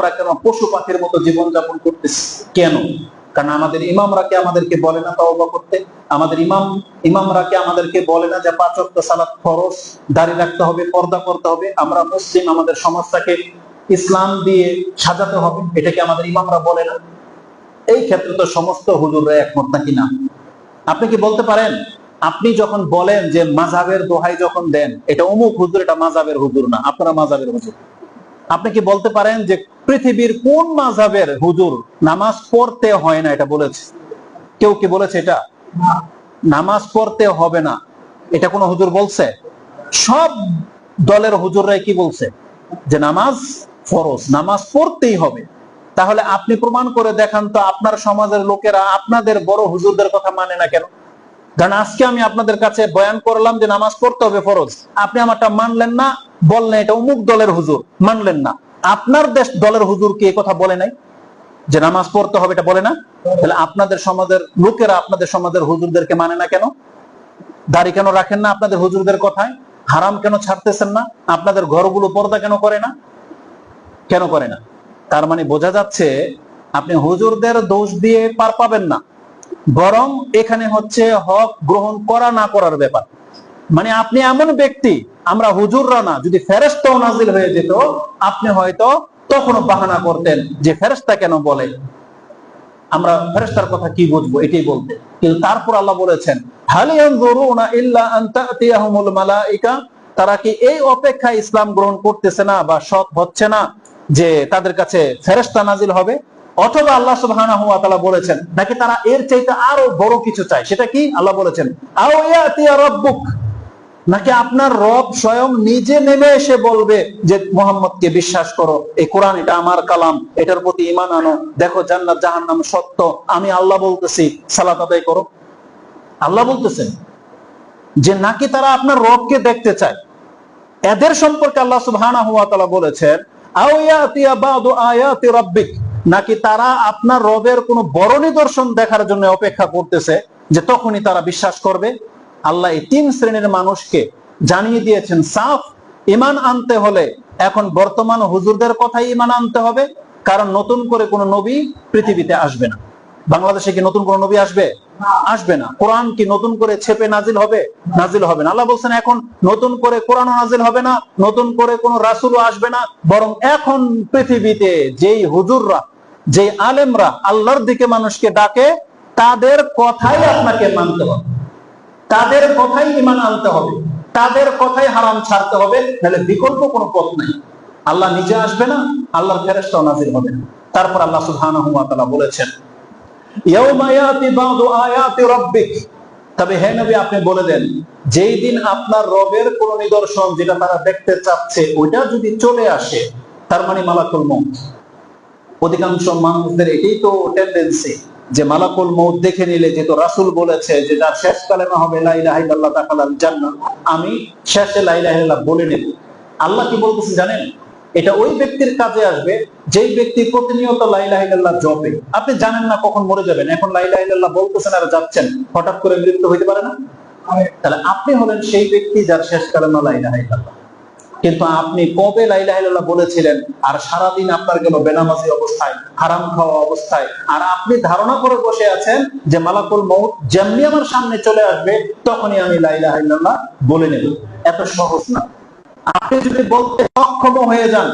আমরা কেন পশু পাখির মতো জীবনযাপন করতেছি? কেন? কারণ আমাদের ইমামরা কি আমাদেরকে বলে না তওবা করতে? আমাদের ইমাম, ইমামরা কি আমাদেরকে বলে না যে পাঁচ ওয়াক্ত সালাত ফরজ, দাড়ি রাখতে হবে, পর্দা করতে হবে? আমরা মুসলিম, আমাদের সমাজটাকে ইসলাম দিয়ে সাজাতে হবে। এটা কি আমাদের ইমামরা বলে না। এই ক্ষেত্রে তো সমস্ত হুজুররা একমত নাকি না? আপনি কি বলতে পারেন? আপনি যখন বলেন যে মাঝাবের দোহাই যখন দেন, এটা অমুক হুজুর, এটা মাঝাবের হুজুর না, আপনারা মাঝাবের হুজুর। আপনি কি বলতে পারেন যে পৃথিবীর কোন মাঝাবের হুজুর নামাজ পড়তে হয় না, এটা বলেছে। কেউ কি বলেছে এটা? নামাজ পড়তে হবে না। এটা কোন হুজুর বলছে? সব দলের হুজুররাই কি বলছে? যে নামাজ ফরজ, নামাজ পড়তেই হবে। তাহলে আপনি প্রমাণ করে দেখান তো আপনার সমাজের লোকেরা আপনাদের বড় হুজুরদের কথা মানে না কেন? কারণ আজকে আমি আপনাদের কাছে বয়ান করলাম যে নামাজ পড়তে হবে ফরজ। আপনি আমারটা মানলেন না, বললেন এটা অমুক দলের হুজুর, মানলেন না। আপনার দেশ দলের হুজুর কি কথা বলে নাই? যে নামাজ পড়তে হবে এটা বলে না? তাহলে আপনাদের সমাজের লোকেরা আপনাদের সমাজের হুজুরদেরকে মানে না কেন? দাড়ি কেন রাখেন না আপনাদের হুজুরদের কথায়? হারাম কেন ছাড়তেছেন না? আপনাদের ঘরগুলো পর্দা কেন করে না? কেন করে না? তার মানে বোঝা যাচ্ছে আপনি হুজুরদের দোষ দিয়ে পার পাবেন না। বরং এখানে হচ্ছে হক গ্রহণ করা না করার ব্যাপার। মানে আপনি এমন ব্যক্তি আমরা হুজুররা না, যদি ফেরেস্তাও নাজিল হয়ে যেত, আপনি হয়তো তখনও বাহানা করতেন যে ফেরেস্তা কেন বলে। আমরা ফেরেস্তার কথা কি বুঝব, এটাই বলতে কিন্তু তারপর আল্লাহ বলেছেন তারা কি এই অপেক্ষা ইসলাম গ্রহণ করতেছে না বা সৎ হচ্ছে না যে তাদের কাছে ফেরেশতা নাজিল হবে? অথবা আল্লাহ সুবহানাহু ওয়া তাআলা বলেছেন, নাকি তারা এর চাইতে আরও বড় কিছু চায়? সেটা কি? আল্লাহ বলেছেন, আও ইয়াতিয়া রাব্বুক? নাকি আপনার রব স্বয়ং নিজে নেমে এসে বলবে যে, মোহাম্মদকে বিশ্বাস করো, এই কোরআন এটা আমার কালাম, এটার প্রতি ইমান আনো, দেখো জান্নাত, জাহান্নাম সত্য, আমি আল্লাহ বলতেছি, সালাত আদায় করো। আল্লাহ বলতেছেন যে, নাকি তারা আপনার রবকে দেখতে চায়? এদের সম্পর্কে আল্লাহ সুবহানাহু ওয়া তাআলা বলেছেন, আও ইয়াতিয়া বাদু আয়াতি রাব্বিক। নাকি তারা আপনার রবের কোনো বড় নিদর্শন দেখার জন্য অপেক্ষা করতেছে, যে তখনই তারা বিশ্বাস করবে? আল্লাহ এই তিন শ্রেণির মানুষকে জানিয়ে দিয়েছেন, সাফ ইমান আনতে হলে এখন বর্তমান হুজুরদের কথাই ইমান আনতে হবে, কারণ নতুন করে কোনো নবী পৃথিবীতে আসবে না। বাংলাদেশে কি নতুন কোন নবী আসবে? আসবে না। কোরআন কি নতুন করে ছেপে নাজিল হবে? নাজিল হবে না। আল্লাহ বলছেন, এখন নতুন করে কোরআন নাজিল হবে না, নতুন করে কোন রাসুলও আসবে না, বরং এখন পৃথিবীতে যেই হুজুররা, যেই আলেমরা আল্লাহর দিকে মানুষকে ডাকে, তাদের কথাই আপনাকে মানতে হবে। তাদের কথাই ইমান আনতে হবে। তাদের কথাই হারাম ছাড়তে হবে, নাহলে বিকল্প কোনো পথ নাই। আল্লাহ নিজে আসবে না, আল্লাহর ফেরেশতাও নাজিল হবে। না তারপর আল্লাহ তাআলা বলেছেন তবে হে নবী, আপনি বলে দেন, যেই দিন আপনার রবের কোন নিদর্শন যেটা তারা দেখতে চাচ্ছে, ওইটা যদি চলে আসে, তার মানে মালাকুল মউত। অধিকাংশ মানুষদের এটাই তো টেন্ডেন্সি যে মালাকুল মউত দেখে নিলে যেহেতু রাসূল বলেছে যে যার শেষ কালেমা হবে, লা ইলাহা ইল্লাল্লাহ তাকালাল জান্নাহ। আমি শেষে লা ইলাহা বলে নেব। আল্লাহ কি বলতেছে জানেন? এটা ওই ব্যক্তির কাজে আসবে, যেই ব্যক্তি প্রতিনিয়ত লাইলাহিল্লাহ জপে। আপনি জানেন না কখন মরে যাবেন, এখন লাইলাহিল্লাহ বলতেছেন আর যাচ্ছেন, হঠাৎ করে মৃত্যু হইতে পারে না? তাহলে আপনি হলেন সেই ব্যক্তি যার শেষ কালেমা লাইলাহিল্লাহ কিন্তু আপনি কবে লাইলাহিল্লাহ বলেছিলেন, আর সারাদিন আপনার গেল বেনামাজি অবস্থায়, হারাম খাওয়া অবস্থায়, আর আপনি ধারণা করে বসে আছেন যে মালাকুল মৌত যেমনি আমার সামনে চলে আসবে, তখনই আমি লাইলাহিল্লাহ বলে নেব এত সহজ না। আপনি যদি বলতে সক্ষম হয়ে যান,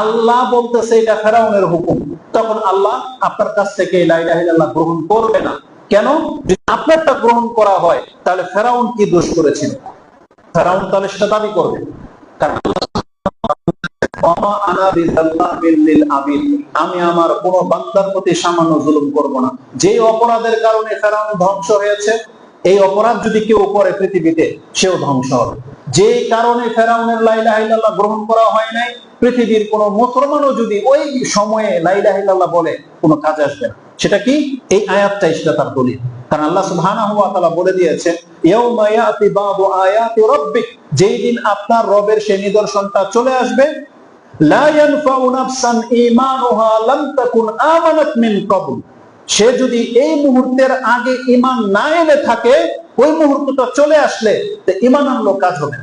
আল্লাহ বলতেছে এটা ফেরাউনের হুকুম, তখন আল্লাহ আপনার কাছ থেকে লাইলাহিল্লাহ গ্রহণ করবে না। কেন? যদি আপনারটা গ্রহণ করা হয়, তাহলে ফেরাউন কি দোষ করেছিল? ফেরাউন তাহলে সেটা দাবি করবে। আমি আমার কোন বান্দার প্রতি সামান্য জুলুম করব না। যে অপরাধের কারণে ফেরাউন ধ্বংস হয়েছে, এই অপরাধ যদি কেউ করে পৃথিবীতে, সেও ধ্বংস হবে। যে কারণে ফেরাউনের লাইলাহিল্লাহ গ্রহণ করা হয় নাই, পৃথিবীর কোন মুসলমানও যদি ওই সময়ে লাইলাহিল্লাহ বলে, কোনো কাজ আসবে না। সেটা কি? এই আয়াতটাই সেটা তার দলিল। কারণ আল্লাহ সুবহানাহু ওয়া তাআলা বলে দিয়েছেন ইয়াউমা ইয়াতি বাদু আয়াতি রাব্বিক যেই দিন আপনার রবের সে নিদর্শনটা চলে আসবে। সে যদি এই মুহূর্তের আগে ইমান না এনে থাকে, ওই মুহূর্তটা চলে আসলে ইমান আনলো কাজ হবে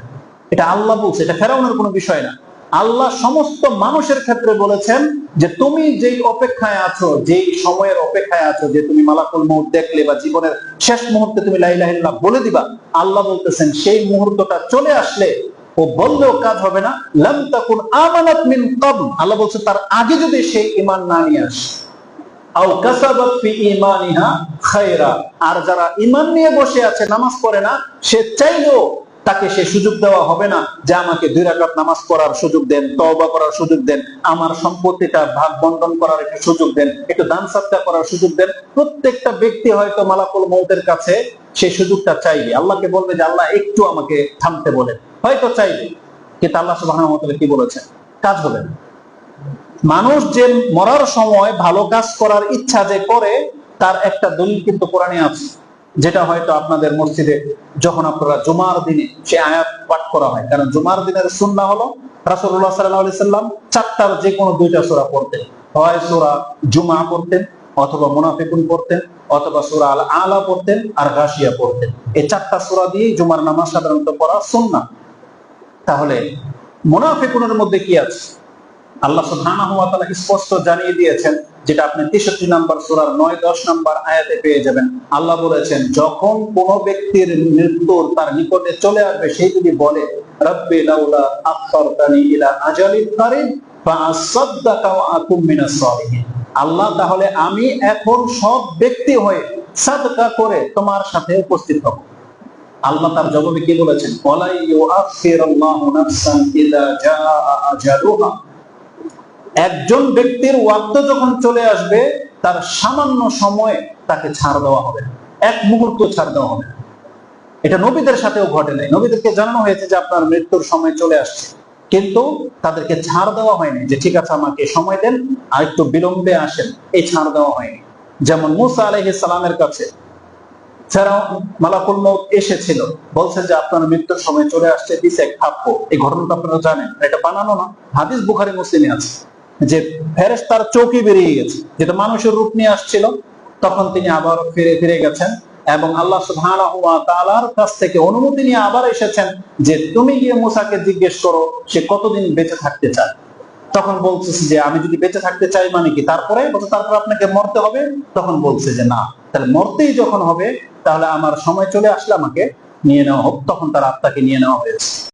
এটা আল্লাহ বলছে, এটা ফেরাউনের কোনো বিষয় না। আল্লাহ সমস্ত মানুষের ক্ষেত্রে বলেছেন যে তুমি যেই অপেক্ষায় আছো, যেই সময়ের অপেক্ষায় আছো, যে তুমি মালাকুল মৌত দেখলে বা জীবনের শেষ মুহূর্তে তুমি লাইলাহিল্লাহ বলে দিবা, আল্লাহ বলতেছেন সেই মুহূর্তটা চলে আসলে ও বললেও কাজ হবে না। লাম তাকুন আমানাত মিন ক্বাবল। আল্লাহ বলছে, তার আগে যদি সেই ঈমান না নিয়ে আসে। আও কাসাবাত ফি ঈমানিহা খায়রা। আর যারা ঈমান নিয়ে বসে আছে, নামাজ পড়ে না, সে চাইলেও তাকে সে সুযোগ দেওয়া হবে না যে আমাকে দুই রাকাত নামাজ পড়ার সুযোগ দেন, তওবা করার সুযোগ দেন, আমার সম্পত্তিটা ভাগ বন্টন করার একটু সুযোগ দেন, একটু দান সাদকা করার সুযোগ দেন। প্রত্যেকটা ব্যক্তি হয়তো মালাকুল মৌতের কাছে সেই সুযোগটা চাইবে। আল্লাহকে বলবে যে, আল্লাহ, একটু আমাকে থামতে বলেন। হয়তো চাইবে, কিন্তু আল্লাহ ওয়া কি বলেছেন? কাজ হবে। না মানুষ যে মরার সময় ভালো কাজ করার ইচ্ছা যে করে, তার একটা দলিল কিন্তু কোরআনে আছে। যেটা হয়তো আপনাদের মসজিদে যখন আপনারা জুমার দিনে সে আয়াত পাঠ করা হয়, কারণ জুমার দিনের সুন্না হলো সাল্লাল্লাহু সাল্লাম চারটার যে কোনো দুইটা সূরা পড়তেন। হয় সূরা জুমা পড়তেন, অথবা মুনাফিকুন পড়তেন, অথবা সূরা আল আলা পড়তেন আর গাশিয়া পড়তেন। এই চারটা সূরা দিয়ে জুমার নামাজ সাধারণত পড়া সুন্নাহ। তাহলে মুনাফিকুনের মধ্যে কি আছে? আল্লাহ সুবহানাহু ওয়া তাআলা স্পষ্ট জানিয়ে দিয়েছেন, যেটা আপনি 63 নাম্বার সূরার 9 10 নাম্বার আয়াতে পেয়ে যাবেন। আল্লাহ বলেছেন, যখন কোন ব্যক্তির মৃত্যুর তার নিকটে চলে আসবে সেই যদি বলে, রাব্বি লাউলা আখখারতানি ইলা আজালিন কারিব ফাআসাদদাকা ওয়া আকুম মিনাস সালিহিন। আল্লাহ, তাহলে আমি এখন সব ব্যক্তি হয়ে সাদকা করে তোমার সাথে উপস্থিত হব। আল্লাহ তার জবাবে কি বলেছেন? ওয়ালাই ইউআখিরুল্লাহু নাফসান ইযা জাআ আজালুহা। একজন ব্যক্তির ওয়াক্ত যখন চলে আসবে, তার সামান্য সময়ে তাকে ছাড় দেওয়া হবে। এক মুহূর্ত ছাড় দেওয়া হবে। এটা নবীদের সাথেও ঘটে নাই। নবীদেরকে জানানো হয়েছে যে, আপনার মৃত্যুর সময় চলে আসছে। কিন্তু তাদেরকে ছাড় দেওয়া হয়নি যে, ঠিক আছে, আমাকে সময় দেন, আর একটু বিলম্বে আসেন। এই ছাড় দেওয়া হয়নি। যেমন মুসা আলাইহিস সালামের কাছে ফেরাও মালাকুল মউত এসেছিল। বলছে যে, আপনার মৃত্যুর সময় চলে আসছে দিছে এক এই ঘটনাটা আপনারা জানেন। এটা বানানো না। হাদিস বুখারী, মুসলিমে আছে। যে ফেরেশতার চৌকি বেরিয়ে গেছে, যেটা মানুষের রূপ নিয়ে আসছিল, তখন তিনি আবার ফিরে ফিরে গেছেন এবং আল্লাহ তাআলার কাছ থেকে অনুমতি নিয়ে আবার এসেছেন যে তুমি গিয়ে মুসাকে জিজ্ঞেস করো সে কতদিন বেঁচে থাকতে চায়। তখন বলতেছে যে আমি যদি বেঁচে থাকতে চাই মানে কি? তারপরে তারপর আপনাকে মরতে হবে? তখন বলছে যে না, তাহলে মরতেই যখন হবে, তাহলে আমার সময় চলে আসলে আমাকে নিয়ে নেওয়া হোক। তখন তার আত্মাকে নিয়ে নেওয়া হয়েছে।